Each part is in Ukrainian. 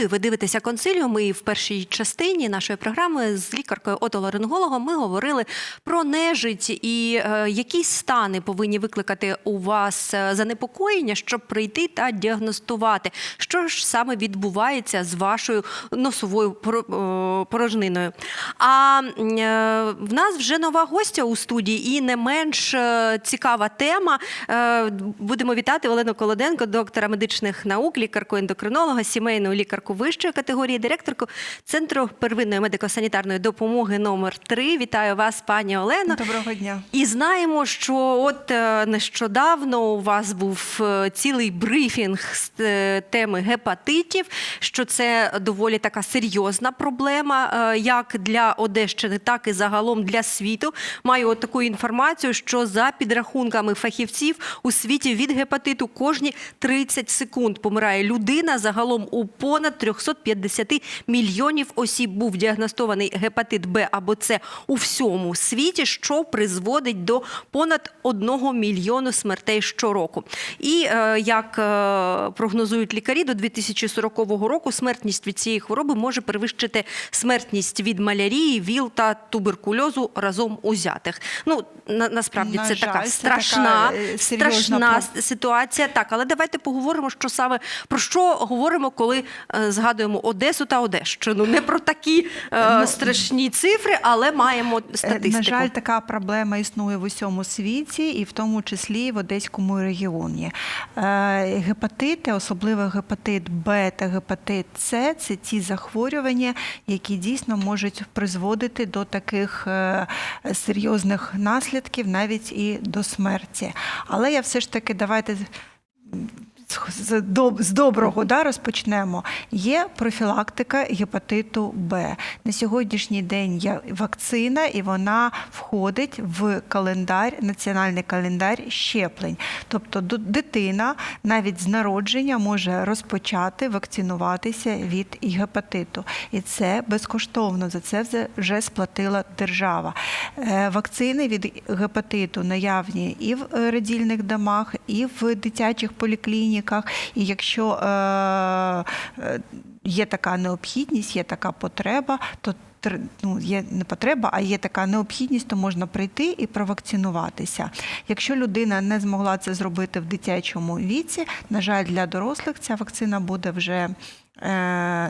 Нагадую, ви дивитеся консиліум. І в першій частині нашої програми з лікаркою отоларингологом ми говорили про нежить і е, які стани повинні викликати у вас е, занепокоєння, щоб прийти та діагностувати, що ж саме відбувається з вашою носовою поро- порожниною. А е, в нас вже нова гостя у студії, і не менш е, цікава тема. Е, Будемо вітати Олену Колоденко, доктора медичних наук, лікарку ендокринолога, сімейну лікарку вищої категорії, директорку Центру первинної медико-санітарної допомоги номер 3 Вітаю вас, пані Олено. Доброго дня. І знаємо, що от е, нещодавно у вас був е, цілий брифінг з е, теми гепатитів, що це доволі така серйозна проблема, як для Одещини, так і загалом для світу. Маю от таку інформацію, що за підрахунками фахівців у світі від гепатиту кожні 30 секунд помирає людина. Загалом у понад 350 мільйонів осіб був діагностований гепатит Б або С у всьому світі, що призводить до понад 1 мільйону смертей щороку. І е, як е, прогнозують лікарі, до 2040 року смертність від цієї хвороби може перевищити смертність від малярії, ВІЛ та туберкульозу разом узятих. Ну на, насправді На це жаль, така це страшна, така, е, страшна ситуація. Так, але давайте поговоримо, що саме про що говоримо, коли е, згадуємо Одесу та Одещину. Не про такі е, Ну, страшні цифри, але маємо Е, статистику. На жаль, така проблема існує в усьому світі, і в тому числі в Одеському регіоні. Е, Гепатити, особливо гепатит Б та гепатит С, це ті захворювання, які дійсно можуть призводити до таких е, серйозних наслідків, навіть і до смерті. Але я все ж таки давайте з доб- з доброго да, розпочнемо. Є профілактика гепатиту Б. На сьогоднішній день є вакцина, і вона входить в календар, національний календар щеплень. Тобто дитина навіть з народження може розпочати вакцинуватися від гепатиту. І це безкоштовно. За це вже- вже сплатила держава. Е, Вакцини від гепатиту наявні і в е, родільних домах, і в дитячих поліклініках. І якщо е, е, є така необхідність, є така потреба, то Ну, є не потреба, а є така необхідність, то можна прийти і провакцинуватися. Якщо людина не змогла це зробити в дитячому віці, на жаль, для дорослих ця вакцина буде вже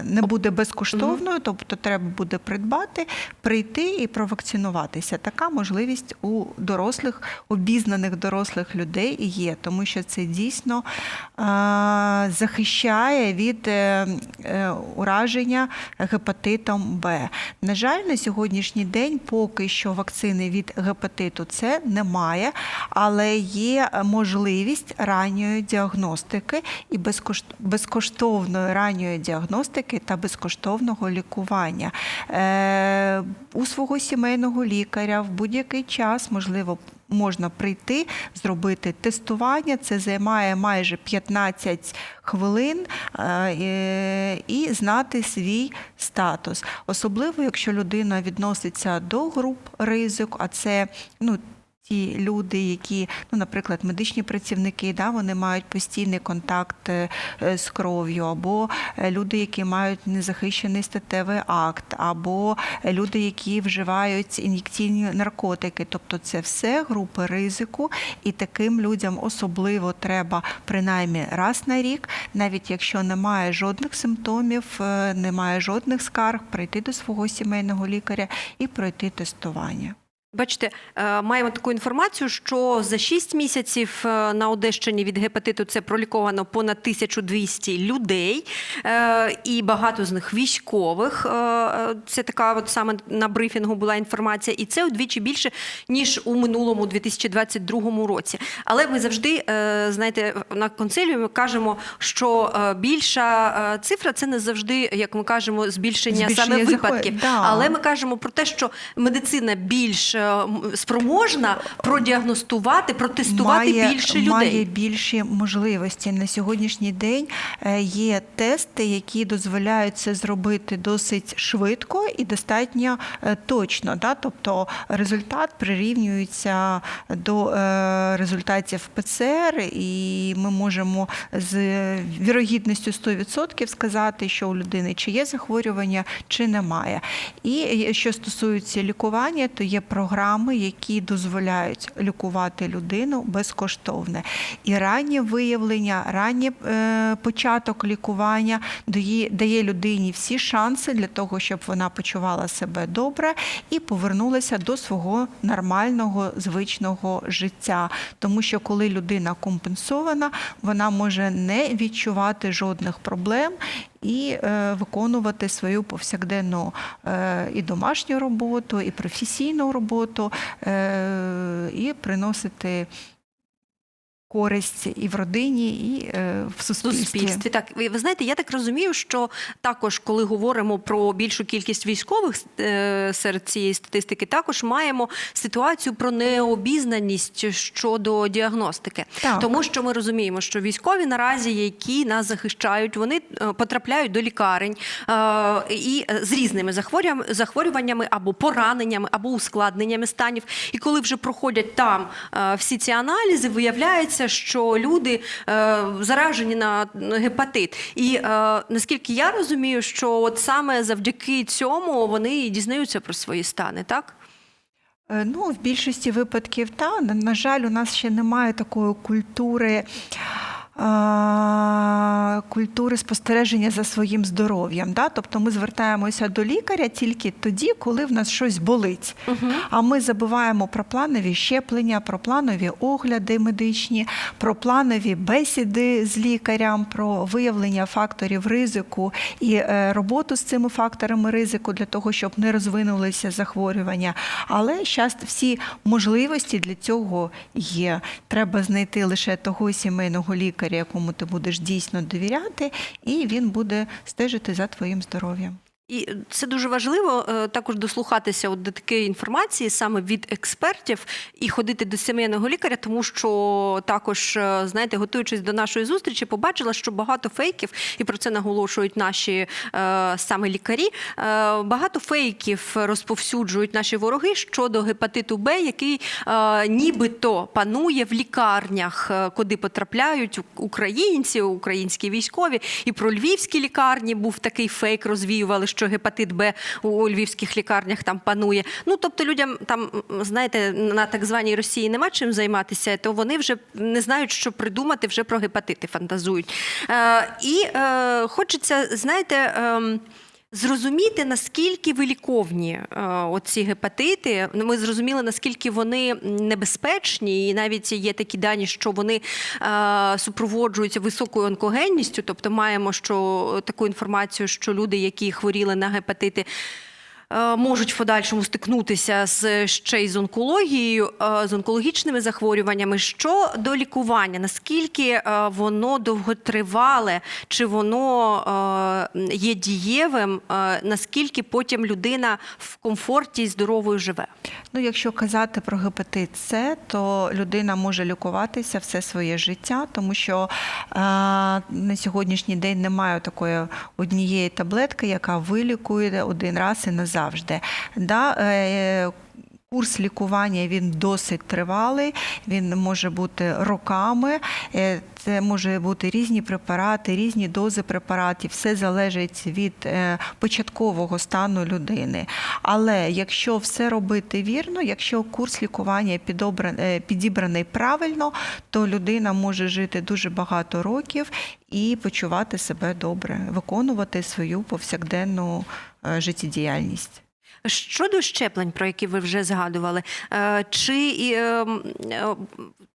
не буде безкоштовною, тобто треба буде придбати, прийти і провакцинуватися. Така можливість у дорослих, обізнаних дорослих людей є, тому що це дійсно е, захищає від е, е, ураження гепатитом Б. На жаль, на сьогоднішній день поки що вакцини від гепатиту С немає, але є можливість ранньої діагностики і безкоштовної ранньої діагностики та безкоштовного лікування. Е, у свого сімейного лікаря в будь-який час можливо. Можна прийти, зробити тестування. Це займає майже 15 хвилин е, і знати свій статус. Особливо, якщо людина відноситься до груп ризику, а це ну. Ті люди, які, ну, наприклад, медичні працівники, да, вони мають постійний контакт е, з кров'ю, або е, люди, які мають незахищений статевий акт, або е, люди, які вживають ін'єкційні наркотики. Тобто це все групи ризику, і таким людям особливо треба принаймні раз на рік, навіть якщо немає жодних симптомів, немає жодних скарг, прийти до свого сімейного лікаря і пройти тестування. Бачите, е, маємо таку інформацію, що за 6 місяців е, на Одещині від гепатиту це проліковано понад 1200 людей, е, і багато з них військових. Це така от саме на брифінгу була інформація, і це удвічі більше ніж у минулому 2022 році. Але ми завжди знаєте, на консиліумі кажемо, що більша цифра це не завжди, як ми кажемо, збільшення, Збільшення саме випадків. да. Але ми кажемо про те, що медицина більш м, спроможна продіагностувати, протестувати має, більше людей. має більші можливості. На сьогоднішній день е, є тести, які дозволяють це зробити досить швидко і достатньо е, точно. Да? Тобто результат прирівнюється до е, результатів ПЦР, і ми можемо з вірогідністю 100% сказати, що у людини чи є захворювання, чи немає. І що стосується лікування, то є програми, які дозволяють лікувати людину безкоштовне. І раннє виявлення, раннє е, початок лікування дає, людині всі шанси для того, щоб вона почувала себе добре і повернулася до свого нормального звичного життя. Тому що коли людина компенсована, вона може не відчувати жодних проблем і е, виконувати свою повсякденну е, і домашню роботу, і професійну роботу, е, і приносити користь і в родині, і е, в суспільстві. суспільстві. Так, ви, ви знаєте, я так розумію, що також, коли говоримо про більшу кількість військових е, серед цієї статистики, також маємо ситуацію про необізнаність щодо діагностики. Так. Тому що ми розуміємо, що військові наразі, які нас захищають, вони е, потрапляють до лікарень е, і е, з різними захворюваннями або пораненнями, або ускладненнями станів. І коли вже проходять там е, всі ці аналізи, виявляється, що люди е, заражені на гепатит. І е, наскільки я розумію, що от саме завдяки цьому вони і дізнаються про свої стани, так? Е, Ну, в більшості випадків, та на, на жаль, у нас ще немає такої культури. Культури спостереження за своїм здоров'ям. Да? Тобто ми звертаємося до лікаря тільки тоді, коли в нас щось болить. А ми забуваємо про планові щеплення, про планові огляди медичні, про планові бесіди з лікарем, про виявлення факторів ризику і е, роботу з цими факторами ризику для того, щоб не розвинулися захворювання. Але зараз всі можливості для цього є. Треба знайти лише того сімейного лікаря, якому ти будеш дійсно довіряти, і він буде стежити за твоїм здоров'ям. І це дуже важливо е, також дослухатися от до такої інформації саме від експертів і ходити до сімейного лікаря, тому що також, е, знаєте, готуючись до нашої зустрічі, побачила, що багато фейків, і про це наголошують наші е, саме лікарі. Е, багато фейків розповсюджують наші вороги щодо гепатиту Б, який е, нібито панує в лікарнях, е, куди потрапляють українці, українські військові. І про львівські лікарні був такий фейк, розвіювали, що гепатит Б у львівських лікарнях там панує. Ну тобто людям там, знаєте, на так званій Росії нема чим займатися, то вони вже не знають, що придумати, вже про гепатити фантазують. Е, і е, хочеться, знаєте. Зрозуміти, наскільки виліковні е, оці гепатити. Ну, Ми зрозуміли, наскільки вони небезпечні, і навіть є такі дані, що вони е, супроводжуються високою онкогенністю. Тобто маємо що таку інформацію, що люди, які хворіли на гепатити. Е, Можуть в подальшому стикнутися з ще й з онкологією, е, з онкологічними захворюваннями. Що до лікування? Наскільки е, воно довготривале, чи воно є дієвим? Наскільки потім людина в комфорті і здоровою живе? Ну, якщо казати про гепатит С, то людина може лікуватися все своє життя, тому що на сьогоднішній день немає такої однієї таблетки, яка вилікує один раз і назавжди. Да, е, Курс лікування він досить тривалий, він може бути роками. Е, Це може бути різні препарати, різні дози препаратів. Все залежить від е, початкового стану людини. Але якщо все робити вірно, якщо курс лікування підібраний правильно, то людина може жити дуже багато років і почувати себе добре, виконувати свою повсякденну життєдіяльність. Щодо щеплень, про які ви вже згадували, е, чи і, е, м, е,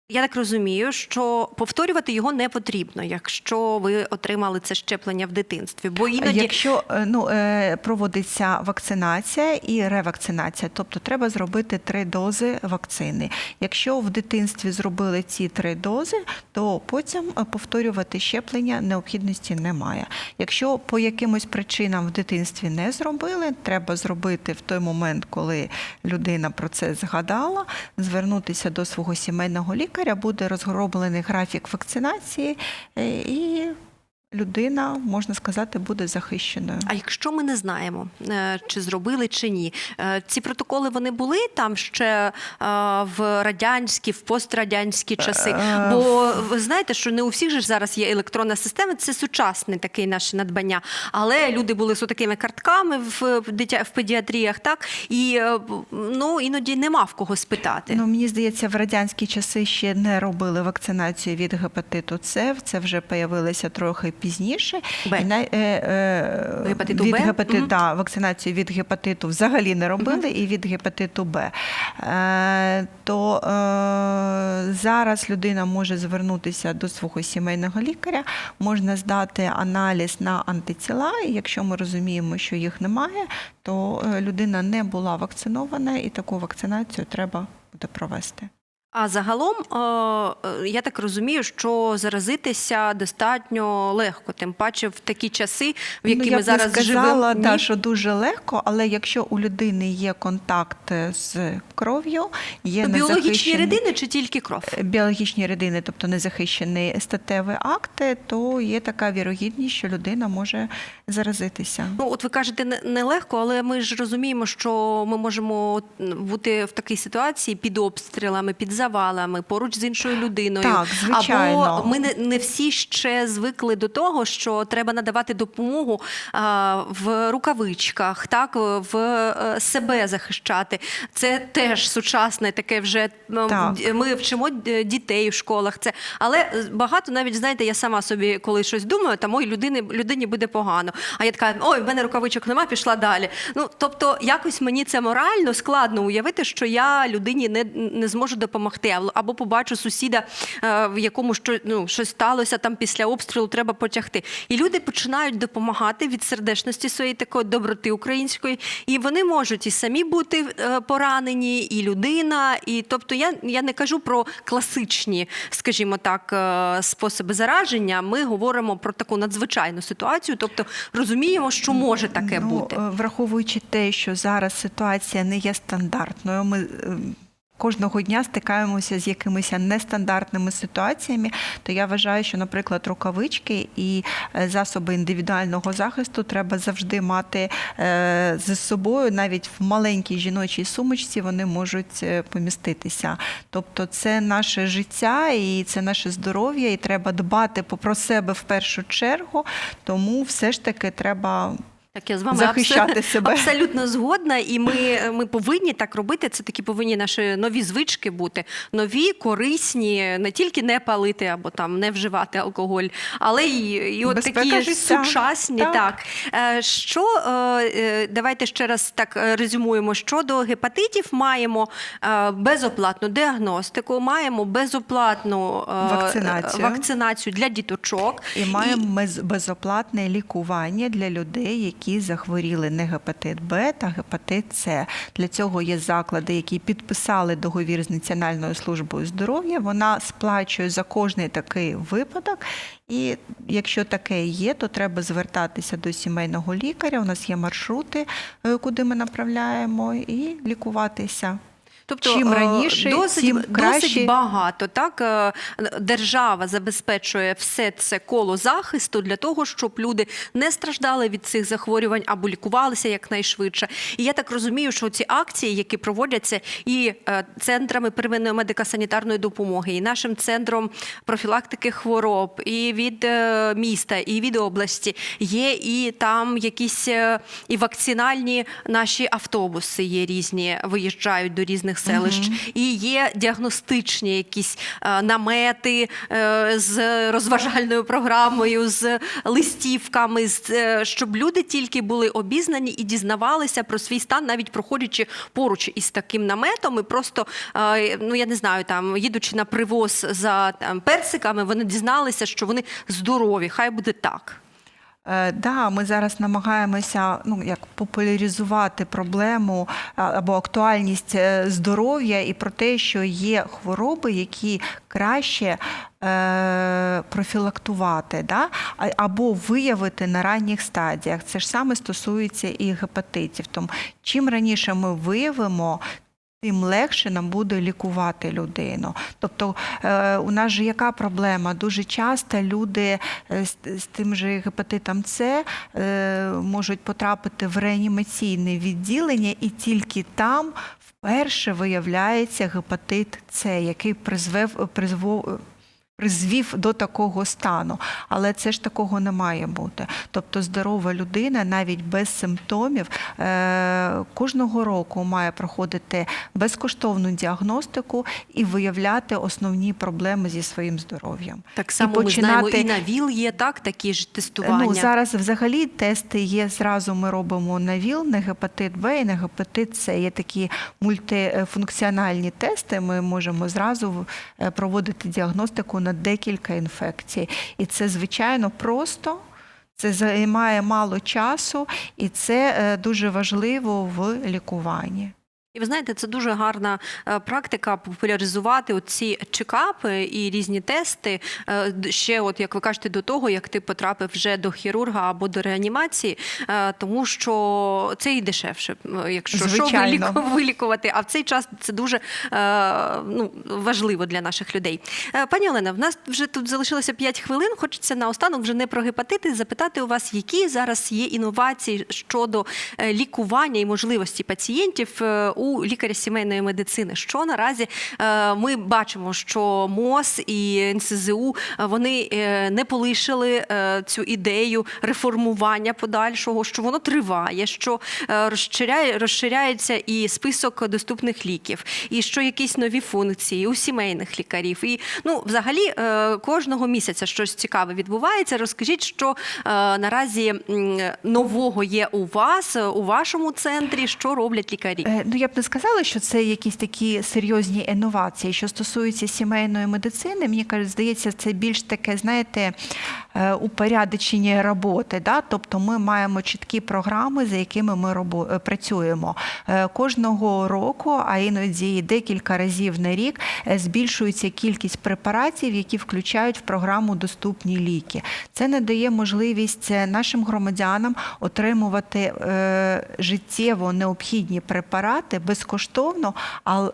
Я так розумію, що повторювати його не потрібно, якщо ви отримали це щеплення в дитинстві. Бо іноді Якщо е, ну, е, проводиться вакцинація і ревакцинація, тобто треба зробити три дози вакцини. Якщо в дитинстві зробили ці три дози, то потім е, повторювати щеплення необхідності немає. Якщо по якимось причинам в дитинстві не зробили, треба зробити в той момент, коли людина про це згадала, звернутися до свого сімейного лікаря, буде розроблений графік вакцинації е, і. Людина, можна сказати, буде захищеною. А якщо ми не знаємо, е, чи зробили чи ні, е, ці протоколи вони були там ще е, в радянські, в пострадянські часи. Бо ви знаєте, що не у всіх же ж зараз є електронна система, це сучасне таке наше надбання. Але люди були з такими картками в дитя в педіатріях, так і ну іноді нема в кого спитати. Ну, мені здається, в радянські часи ще не робили вакцинацію від гепатиту С. Це вже появилося трохи пізніше. Б. І на, е, е, Гепатиту від Б? гепати- Мгм. да, вакцинацію від гепатиту взагалі не робили, і від гепатиту Б. Е, то е, зараз людина може звернутися до свого сімейного лікаря, можна здати аналіз на антитіла. І якщо ми розуміємо, що їх немає, то е, людина не була вакцинована, і таку вакцинацію треба буде провести. А загалом, е, е, я так розумію, що заразитися достатньо легко, тим паче в такі часи, в які ну, ми б зараз сказала, живемо. да, Ні? що дуже легко, але якщо у людини є контакт з кров'ю, є То біологічні рідини чи тільки кров? біологічні рідини, тобто незахищений статевий акт, то є така вірогідність, що людина може заразитися. Ну, от ви кажете, не- нелегко, але ми ж розуміємо, що ми можемо бути в такій ситуації під обстрілами, під завалами, поруч з іншою людиною. Так, звичайно. Або ми не, не всі ще звикли до того, що треба надавати допомогу а, в рукавичках, так в е, себе захищати. Це теж сучасне таке вже Так. ми вчимо дітей в школах. Це але багато навіть знаєте, я сама собі коли щось думаю, там ой, людини людині буде погано. А я така, ой, в мене рукавичок нема, пішла далі. Ну тобто, якось мені це морально складно уявити, що я людині не, не зможу допомогти, або- побачу сусіда, е, в якому що ну щось сталося там після обстрілу, треба потягти. І люди починають допомагати від сердечності своєї такої доброти української, і вони можуть і самі бути е, поранені, і людина. І тобто, я, я не кажу про класичні, скажімо так, е, способи зараження. Ми говоримо про таку надзвичайну ситуацію, тобто розуміємо, що може таке ну, бути. е, Враховуючи те, що зараз ситуація не є стандартною, ми е, кожного дня стикаємося з якимись нестандартними ситуаціями, то я вважаю, що, наприклад, рукавички і е, засоби індивідуального захисту треба завжди мати е, з собою, навіть в маленькій жіночій сумочці вони можуть е, поміститися. Тобто, це наше життя і це наше здоров'я, і треба дбати про себе в першу чергу. Тому все ж таки треба Так, я з вами захищати абсо- себе. абсолютно згодна, і ми, ми повинні так робити. Це такі повинні наші нові звички бути. Нові, корисні, не тільки не палити або там не вживати алкоголь, але і, і от Безпека такі життя. сучасні. Так. Так. Е, Що е, е, давайте ще раз так резюмуємо. Щодо гепатитів, маємо безоплатну діагностику, маємо безоплатну Вакцинацію. вакцинацію для діточок. І маємо мез- безоплатне лікування для людей, які захворіли не гепатит Б та гепатит С. Для цього є заклади, які підписали договір з Національною службою здоров'я. Вона сплачує за кожний такий випадок. І якщо таке є, то треба звертатися до сімейного лікаря. У нас є маршрути, е, куди ми направляємо, і лікуватися. Тобто Чим е, раніше, досить, тим краще. досить багато. Так е, держава забезпечує все це коло захисту для того, щоб люди не страждали від цих захворювань або лікувалися якнайшвидше. І я так розумію, що ці акції, які проводяться і е, центрами первинної медико-санітарної допомоги, і нашим центром профілактики хвороб, і від міста, і від області, є і там якісь і вакцинальні наші автобуси є різні, виїжджають до різних прибережних селищ, і є діагностичні якісь е, намети е, з розважальною програмою, з листівками, е, щоб люди тільки були обізнані і дізнавалися про свій стан, навіть проходячи поруч із таким наметом, і просто ну я не знаю, там їдучи на привоз за там, персиками, вони дізналися, що вони здорові. Хай буде так. Е, Да, ми зараз намагаємося ну як популяризувати проблему або актуальність е, здоров'я і про те, що є хвороби, які краще е, профілактувати, да? або виявити на ранніх стадіях. Це ж саме стосується і гепатитів. Тому чим раніше ми виявимо. Тим легше нам буде лікувати людину. Тобто е, у нас же яка проблема? Дуже часто люди е, з, тим же гепатитом С е, можуть потрапити в реанімаційне відділення, і тільки там вперше виявляється гепатит С, який призвев, призвов, призвів до такого стану. Але це ж такого не має бути. Тобто здорова людина навіть без симптомів е, кожного року має проходити безкоштовну діагностику і виявляти основні проблеми зі своїм здоров'ям. Так само і ми знаємо, і на ВІЛ є так, такі ж тестування. Ну, зараз взагалі тести є. Зразу ми робимо на ВІЛ, на гепатит Б і на гепатит С. Є такі мультифункціональні тести. Ми можемо зразу е, проводити діагностику на декілька інфекцій. І це звичайно просто. Це займає мало часу, і це е, дуже важливо в лікуванні. І ви знаєте, це дуже гарна е, практика популяризувати оці чекапи і різні тести. е, Ще, от як ви кажете, до того, як ти потрапив вже до хірурга або до реанімації, е, тому що це і дешевше, якщо що Звичайно. виліку- вилікувати. А в цей час це дуже ну, важливо для наших людей. Пані Олена, в нас вже тут залишилося 5 хвилин. Хочеться наостанок вже не про гепатити, запитати у вас, які зараз є інновації щодо лікування і можливості пацієнтів е, у лікаря сімейної медицини. Що наразі е, ми бачимо, що МОЗ і НСЗУ е, вони е, не полишили цю ідею реформування подальшого, що воно триває, що розширяє, розширяється і список доступних ліків, і що якісь нові функції у сімейних лікарів. І ну, взагалі, кожного місяця щось цікаве відбувається. Розкажіть, що наразі нового є у вас, у вашому центрі, що роблять лікарі? Ну, я не сказала, що це якісь такі серйозні інновації. Що стосується сімейної медицини, мені здається, це більш таке, знаєте, упорядочення роботи. Да? Тобто ми маємо чіткі програми, за якими ми робо- е, працюємо. Е, Кожного року, а іноді декілька разів на рік, е, збільшується кількість препаратів, які включають в програму доступні ліки. Це надає можливість е, нашим громадянам отримувати е, життєво необхідні препарати безкоштовно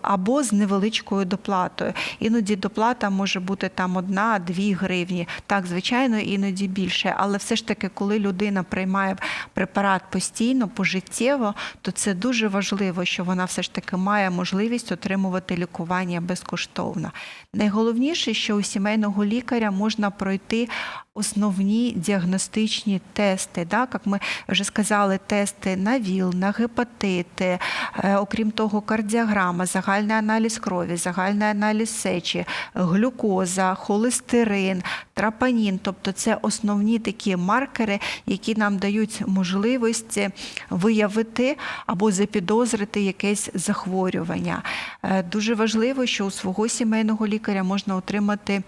або з невеличкою доплатою. Іноді доплата може бути там одна-дві гривні. Так, звичайно, іноді більше. Але все ж таки, коли людина приймає препарат постійно, пожиттєво, то це дуже важливо, що вона все ж таки має можливість отримувати лікування безкоштовно. Найголовніше, що у сімейного лікаря можна пройти основні діагностичні тести. Да? Як ми вже сказали, тести на ВІЛ, на гепатити, е, окрім того, кардіограма, загальний аналіз крові, загальний аналіз сечі, глюкоза, холестерин, трапанін. Тобто це основні такі маркери, які нам дають можливість виявити або запідозрити якесь захворювання. Е, Дуже важливо, що у свого сімейного лікаря можна отримати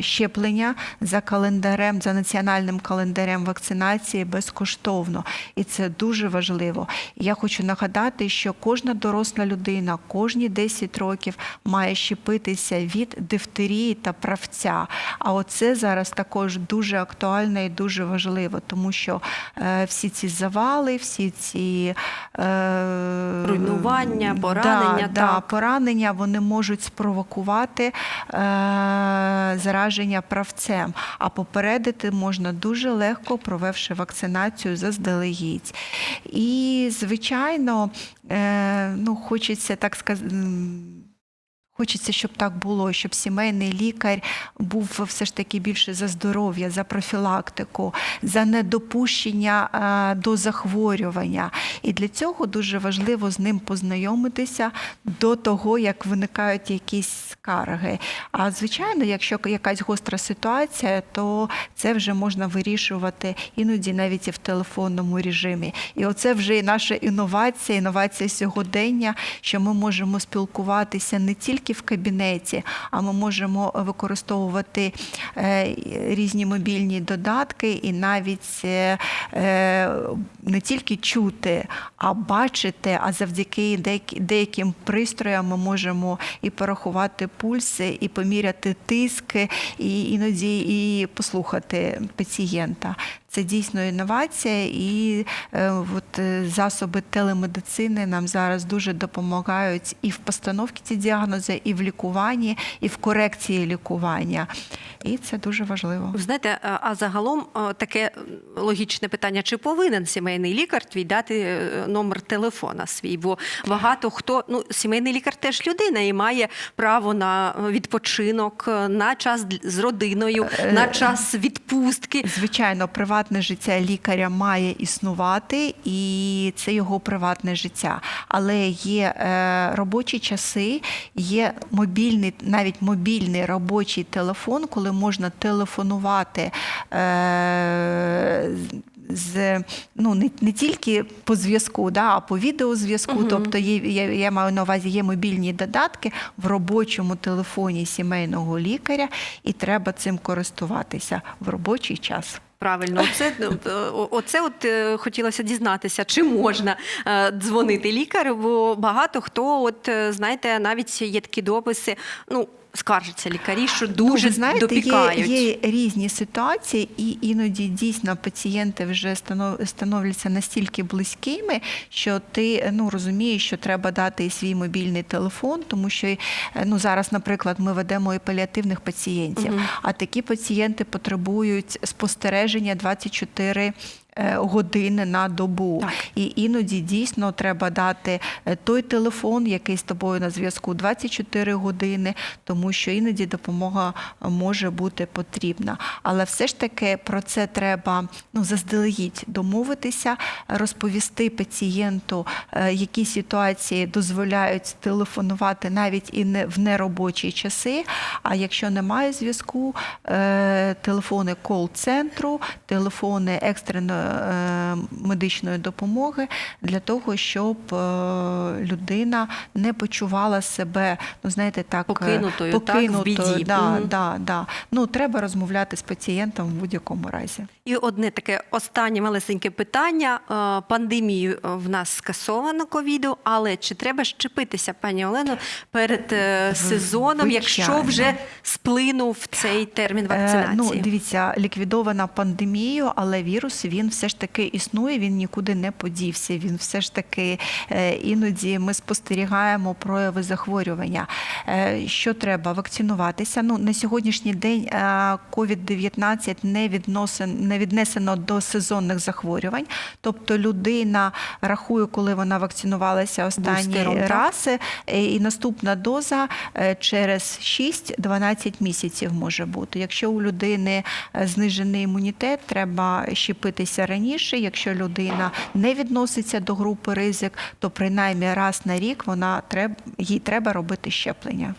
щеплення за календарем, за національним календарем вакцинації безкоштовно. І це дуже важливо. Я хочу нагадати, що кожна доросла людина кожні 10 років має щепитися від дифтерії та правця. А оце зараз також дуже актуально і дуже важливо, тому що е, всі ці завали, всі ці е, Руйнування, поранення, да, да, поранення вони можуть спровокувати е, зараження правцем. А попередити можна дуже легко, провевши вакцинацію заздалегідь. І, звичайно, е, ну, хочеться так сказати. Хочеться, щоб так було, щоб сімейний лікар був все ж таки більше за здоров'я, за профілактику, за недопущення е, до захворювання. І для цього дуже важливо з ним познайомитися до того, як виникають якісь скарги. А звичайно, якщо якась гостра ситуація, то це вже можна вирішувати іноді навіть і в телефонному режимі. І оце вже і наша інновація, інновація сьогодення, що ми можемо спілкуватися не тільки в кабінеті, а ми можемо використовувати е, різні мобільні додатки і навіть е, е, не тільки чути, а бачити. А завдяки деяким пристроям ми можемо і порахувати пульси, і поміряти тиски, і іноді і послухати пацієнта. Це дійсно інновація, і е, от, е, засоби телемедицини нам зараз дуже допомагають і в постановці діагнозу, і в лікуванні, і в корекції лікування. І це дуже важливо. Знаєте, а- загалом таке логічне питання: чи повинен сімейний лікар твій дати е, номер телефона свій? Бо багато хто ну сімейний лікар теж людина і має право на відпочинок, е, на час з родиною, на час відпустки. Звичайно, приватне життя лікаря має існувати, і це його приватне життя. Але є е, робочі часи, є мобільний, навіть мобільний робочий телефон, коли можна телефонувати. Е, з ну не, не тільки по зв'язку, да, а по відеозв'язку. Мгм. Тобто є, я, я маю на увазі є мобільні додатки в робочому телефоні сімейного лікаря, і треба цим користуватися в робочий час. Правильно, оце, е, оце от е, хотілося дізнатися, чи можна е, дзвонити лікарю, бо багато хто, от знаєте, навіть є такі дописи, ну. Скаржаться лікарі, що дуже ну, знаєте, допікають. Є, є різні ситуації, і іноді дійсно пацієнти вже станов- становляться настільки близькими, що ти ну розумієш, що треба дати і свій мобільний телефон, тому що е, ну зараз, наприклад, ми ведемо і паліативних пацієнтів, Мгм. а такі пацієнти потребують спостереження 24 е, Години на добу, Так. і іноді дійсно треба дати е, той телефон, який з тобою на зв'язку 24 години, тому що іноді допомога е, може бути потрібна. Але все ж таки про це треба ну заздалегідь домовитися, розповісти пацієнту, е, які ситуації дозволяють телефонувати навіть і не в неробочі часи. А якщо немає зв'язку, е, телефони кол-центру, телефони екстреної е, медичної допомоги для того, щоб е, людина не почувала себе, ну знаєте, так е, Покинутою, так, в біді. Да, Мгм. да, да. Ну треба розмовляти з пацієнтом в будь-якому разі. І одне таке останнє малесеньке питання. Е, Пандемію е, в нас скасовано ковіду, але чи треба щепитися, пані Олено, перед е, сезоном, якщо вже сплинув цей термін Е, вакцинації? Ну, дивіться, ліквідована пандемією, але вірус він все ж таки існує, він нікуди не подівся. Він все ж таки е, іноді ми спостерігаємо прояви захворювання. Е, Що треба? Вакцинуватися. Ну, на сьогоднішній день е, COVID-19 не, відносен, не віднесено до сезонних захворювань. Тобто людина рахує, коли вона вакцинувалася останній Бустером, раз, і наступна доза через 6-12 місяців може бути. Якщо у людини знижений імунітет, треба щепитися раніше. Якщо людина не відноситься до групи ризик, то принаймні раз на рік вона треб- їй треба робити щеплення.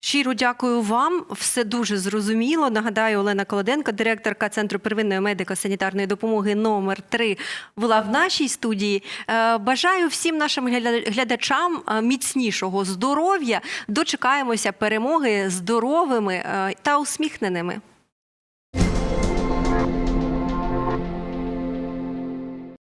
Щиро дякую вам. Все дуже зрозуміло. Нагадаю, Олена Колоденко, директорка Центру первинної медико-санітарної допомоги номер 3 була в нашій студії. Е, Бажаю всім нашим гля- глядачам е, міцнішого здоров'я. Дочекаємося перемоги здоровими е, та усміхненими.